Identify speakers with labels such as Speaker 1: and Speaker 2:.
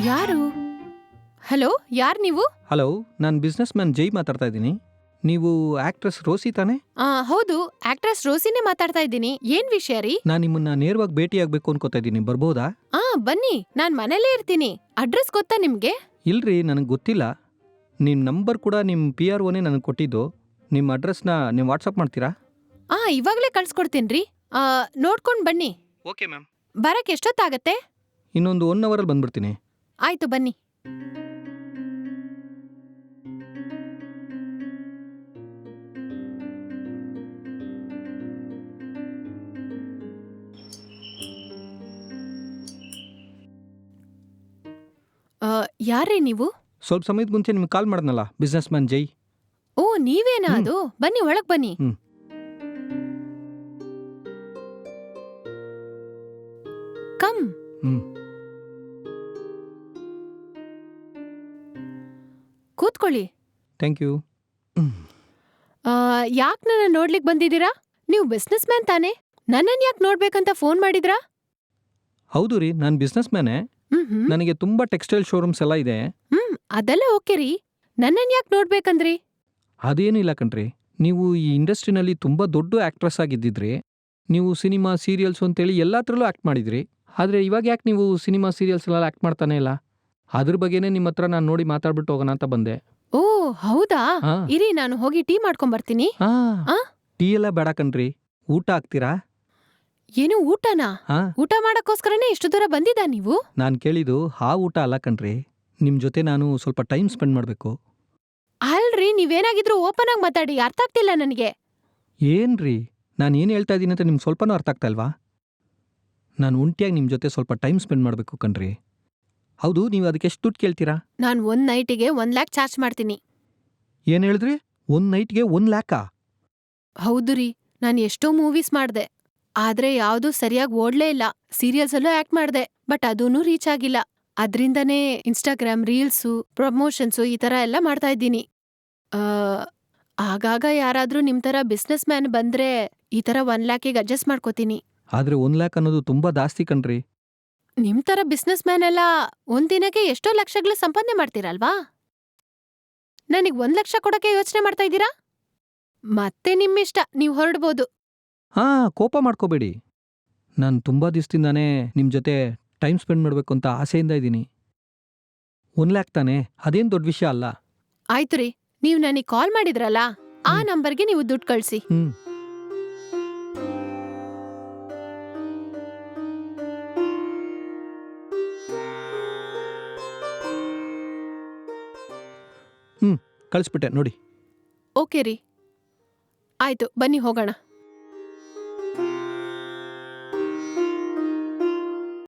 Speaker 1: ಯಾರು? ಹಲೋ ಯಾರು ನೀವು?
Speaker 2: ಹಲೋ ನಾನು ಬಿಸ್ನೆಸ್ ಮ್ಯಾನ್ ಜೈ ಮಾತಾಡ್ತಾ ಇದ್ದೀನಿ. ನೀವು ಆಕ್ಟ್ರೆಸ್ ರೋಸಿ ತಾನೆ?
Speaker 1: ಆ ಹೌದು ಆಕ್ಟ್ರೆಸ್ ರೋಸಿನೇ ಮಾತಾಡ್ತಾ ಇದ್ದೀನಿ. ಏನ್ ವಿಷಯ ರೀ?
Speaker 2: ನಾನು ನಿಮ್ಮನ್ನ ನೇರವಾಗಿ ಭೇಟಿಯಾಗಬೇಕು ಅನ್ಕೋತಾ ಇದ್ದೀನಿ. ಬರ್ಬೋದಾ?
Speaker 1: ಆ ಬನ್ನಿ ನಾನ್ ಮನೇಲೇ ಇರ್ತೀನಿ. ಅಡ್ರೆಸ್ ಗೊತ್ತಾ ನಿಮ್ಗೆ?
Speaker 2: ಇಲ್ರಿ ನನಗೆ ಗೊತ್ತಿಲ್ಲ. ನಿಮ್ಮ ನಂಬರ್ ಕೂಡ ನಿಮ್ಮ ಪಿ ಆರ್ ಓನೇ ನನಗೆ ಕೊಟ್ಟಿದ್ದು. ನಿಮ್ಮ ಅಡ್ರೆಸ್ನ ನೀವು ವಾಟ್ಸಪ್ ಮಾಡ್ತೀರಾ?
Speaker 1: ಆ ಇವಾಗ್ಲೇ ಕಳ್ಸ್ಕೊಡ್ತೀನಿ ಆ ನೋಡ್ಕೊಂಡ್ ಬನ್ನಿ.
Speaker 2: ಓಕೆ ಮ್ಯಾಮ್
Speaker 1: ಬರಕ್ ಎಷ್ಟೊತ್ತಾಗತ್ತೆ?
Speaker 2: ಇನ್ನೊಂದು ಒನ್ ಅವರಲ್ಲಿ ಬಂದ್ಬಿಡ್ತೀನಿ.
Speaker 1: ಆಯ್ತು ಬನ್ನಿ ಆ, ಯಾರ್ರೀ ನೀವು
Speaker 2: ಸ್ವಲ್ಪ ಸಮಯದ ಮುಂಚೆ ನಿಮ್ಗೆ ಕಾಲ್ ಮಾಡಿದ್ನಲ್ಲ ಬಿಸ್ನೆಸ್ ಮ್ಯಾನ್ ಜೈ
Speaker 1: ಓ ನೀವೇನಾ
Speaker 2: ಹ್ಮ್.
Speaker 1: ಅದು ಬನ್ನಿ ಒಳಗ್ ಬನ್ನಿ
Speaker 2: ಹ್ಮ್.
Speaker 1: ಕಮ್
Speaker 2: ಹ್ಮ್.
Speaker 1: ಕೂತ್ಕೊಳ್ಳಿ
Speaker 2: ಥ್ಯಾಂಕ್ ಯು
Speaker 1: ಯಾಕೆ ನನ್ನ ನೋಡ್ಲಿಕ್ಕೆ ಬಂದಿದ್ದೀರಾ? ನೀವು ಬಿಸ್ನೆಸ್ ಮ್ಯಾನ್ ತಾನೇ. ನನ್ನನ್ನು ಯಾಕೆ ನೋಡ್ಬೇಕಂತ ಫೋನ್ ಮಾಡಿದ್ರಾ?
Speaker 2: ಹೌದು ರೀ ನಾನು ಬಿಸ್ನೆಸ್ ಮ್ಯಾನೇ
Speaker 1: ಹ್ಮ್ ಹ್ಮ್.
Speaker 2: ನನಗೆ ತುಂಬ ಟೆಕ್ಸ್ಟೈಲ್ ಶೋರೂಮ್ಸ್ ಎಲ್ಲ ಇದೆ.
Speaker 1: ಹ್ಮ್ ಅದೆಲ್ಲ ಓಕೆ ರೀ. ನನ್ನನ್ ಯಾಕೆ ನೋಡ್ಬೇಕಂದ್ರಿ?
Speaker 2: ಅದೇನಿಲ್ಲ ಕಣ್ರಿ. ನೀವು ಈ ಇಂಡಸ್ಟ್ರಿನಲ್ಲಿ ತುಂಬ ದೊಡ್ಡ ಆ್ಯಕ್ಟ್ರೆಸ್ ಆಗಿದ್ದಿದ್ರಿ. ನೀವು ಸಿನಿಮಾ ಸೀರಿಯಲ್ಸ್ ಅಂತೇಳಿ ಎಲ್ಲತ್ರಲ್ಲೂ ಆ್ಯಕ್ಟ್ ಮಾಡಿದ್ರಿ. ಆದರೆ ಇವಾಗ ಯಾಕೆ ನೀವು ಸಿನಿಮಾ ಸೀರಿಯಲ್ಸ್ ಎಲ್ಲ ಆ್ಯಕ್ಟ್ ಮಾಡ್ತಾನೆ ಇಲ್ಲ? ಅದ್ರ ಬಗ್ಗೆನೇ ನಿಮ್ಮ ಹತ್ರ ನಾನು ನೋಡಿ ಮಾತಾಡ್ಬಿಟ್ಟು ಹೋಗೋಣ ಅಂತ ಬಂದೆ.
Speaker 1: ಓ ಹೌದಾ?
Speaker 2: ಹಾ.
Speaker 1: ಇರಿ ನಾನು ಹೋಗಿ ಟೀ ಮಾಡ್ಕೊಂಡ್ ಬರ್ತೀನಿ.
Speaker 2: ಹಾ.
Speaker 1: ಆ?
Speaker 2: ಟೀ ಎಲ್ಲ ಬೇಡ ಕಣ್ರಿ. ಊಟ ಹಾಕ್ತೀರಾ?
Speaker 1: ಏನು ಊಟನಾ?
Speaker 2: ಹಾ.
Speaker 1: ಊಟ ಮಾಡಕ್ಕೋಸ್ಕರನೇ ಇಷ್ಟು ದೂರ ಬಂದಿದ್ದ ನೀವು?
Speaker 2: ನಾನು ಕೇಳಿದ್ದು ಹಾ ಊಟ ಅಲ್ಲ ಕಣ್ರಿ. ನಿಮ್ಮ ಜೊತೆ ನಾನು ಸ್ವಲ್ಪ ಟೈಮ್ ಸ್ಪೆಂಡ್ ಮಾಡಬೇಕು.
Speaker 1: ಅಲ್ರಿ ನೀವೇನಾಗಿದ್ರು ಓಪನ್ ಆಗಿ ಮಾತಾಡಿ ಅರ್ಥ ಆಗ್ತಿಲ್ಲ ನನಗೆ.
Speaker 2: ಏನ್ರಿ? ನಾನು ಏನು ಹೇಳ್ತಾ ಇದ್ದೀನಿ ಅಂತ ನಿಮ್ಗೆ ಸ್ವಲ್ಪನೂ ಅರ್ಥ ಆಗ್ತಾ ಇಲ್ವಾ? ನಾನು ಒಂಟಿಯಾಗಿ ನಿಮ್ಮ ಜೊತೆ ಸ್ವಲ್ಪ ಟೈಮ್ ಸ್ಪೆಂಡ್ ಮಾಡಬೇಕು ಕಣ್ರಿ. ಹೌದು ನೀವು ಅದಕ್ಕೆ ಎಷ್ಟು ದುಡ್ಡು ಕೇಳ್ತೀರಾ?
Speaker 1: ನಾನು ಒಂದ್ ನೈಟಿಗೆ ಒನ್ ಲ್ಯಾಕ್ ಚಾರ್ಜ್ ಮಾಡ್ತೀನಿ.
Speaker 2: ಏನು ಹೇಳಿದ್ರಿ? ಒಂದು ನೈಟ್ಗೆ ಒಂದು ಲ್ಯಾಕಾ?
Speaker 1: ಹೌದು ರೀ ನಾನು ಎಷ್ಟೋ ಮೂವೀಸ್ ಮಾಡ್ದೆ. ಆದ್ರೆ ಯಾವ್ದೂ ಸರಿಯಾಗಿ ಓಡ್ಲೇ ಇಲ್ಲ. ಸೀರಿಯಲ್ಸ್ ಅಲ್ಲೂ ಆಕ್ಟ್ ಮಾಡ್ದೆ ಬಟ್ ಅದೂನು ರೀಚ್ ಆಗಿಲ್ಲ. ಅದ್ರಿಂದನೇ ಇನ್ಸ್ಟಾಗ್ರಾಮ್ ರೀಲ್ಸು ಪ್ರಮೋಷನ್ಸು ಈ ತರ ಎಲ್ಲ ಮಾಡ್ತಾ ಇದ್ದೀನಿ. ಆ, ಆಗಾಗ ಯಾರಾದ್ರೂ ನಿಮ್ ತರ ಬಿಸ್ನೆಸ್ ಮ್ಯಾನ್ ಬಂದ್ರೆ ಈ ತರ ಒನ್ ಲ್ಯಾಕಿಗೆ ಅಡ್ಜಸ್ಟ್ ಮಾಡ್ಕೋತೀನಿ.
Speaker 2: ಆದರೆ ಒನ್ ಲ್ಯಾಕ್ ಅನ್ನೋದು ತುಂಬ ಜಾಸ್ತಿ ಕಣ್ರಿ.
Speaker 1: ನಿಮ್ ತರ ಬಿಸ್ನೆಸ್ ಮ್ಯಾನ್ ಎಲ್ಲ ಒಂದಿನಕ್ಕೆ ದಿನಕ್ಕೆ ಎಷ್ಟೋ ಲಕ್ಷಗಳು ಸಂಪಾದನೆ ಮಾಡ್ತೀರಲ್ವಾ? ನನಗ್ ಒಂದ್ ಲಕ್ಷ ಕೊಡಕ್ಕೆ ಯೋಚನೆ ಮಾಡ್ತಾ ಇದ್ದೀರಾ? ಮತ್ತೆ ನಿಮ್ಮಿಷ್ಟ ನೀವ್ ಹೊರಡ್ಬೋದು.
Speaker 2: ಹಾ ಕೋಪ ಮಾಡ್ಕೋಬೇಡಿ. ನಾನು ತುಂಬಾ ದಿವಸದಿಂದಾನೇ ನಿಮ್ಮ ಜೊತೆ ಟೈಮ್ ಸ್ಪೆಂಡ್ ಮಾಡಬೇಕು ಅಂತ ಆಸೆಯಿಂದ ಇದ್ದೀನಿ. ಒನ್ ಲ್ಯಾಕ್ ತಾನೆ? ಅದೇನ್ ದೊಡ್ಡ ವಿಷಯ ಅಲ್ಲ.
Speaker 1: ಆಯ್ತು ರೀ ನೀವ್ ನನಗ್ ಕಾಲ್ ಮಾಡಿದ್ರಲ್ಲ ಆ
Speaker 2: ಹ್ಮ್.
Speaker 1: ನಂಬರ್ಗೆ ನೀವು ದುಡ್ಡು ಕಳ್ಸಿ.
Speaker 2: ಹ್ಞೂ ಹ್ಞೂ ಕಳಿಸ್ಬಿಟ್ಟೆ ನೋಡಿ.
Speaker 1: ಓಕೆ ರೀ. ಆಯ್ತು ಬನ್ನಿ ಹೋಗೋಣ.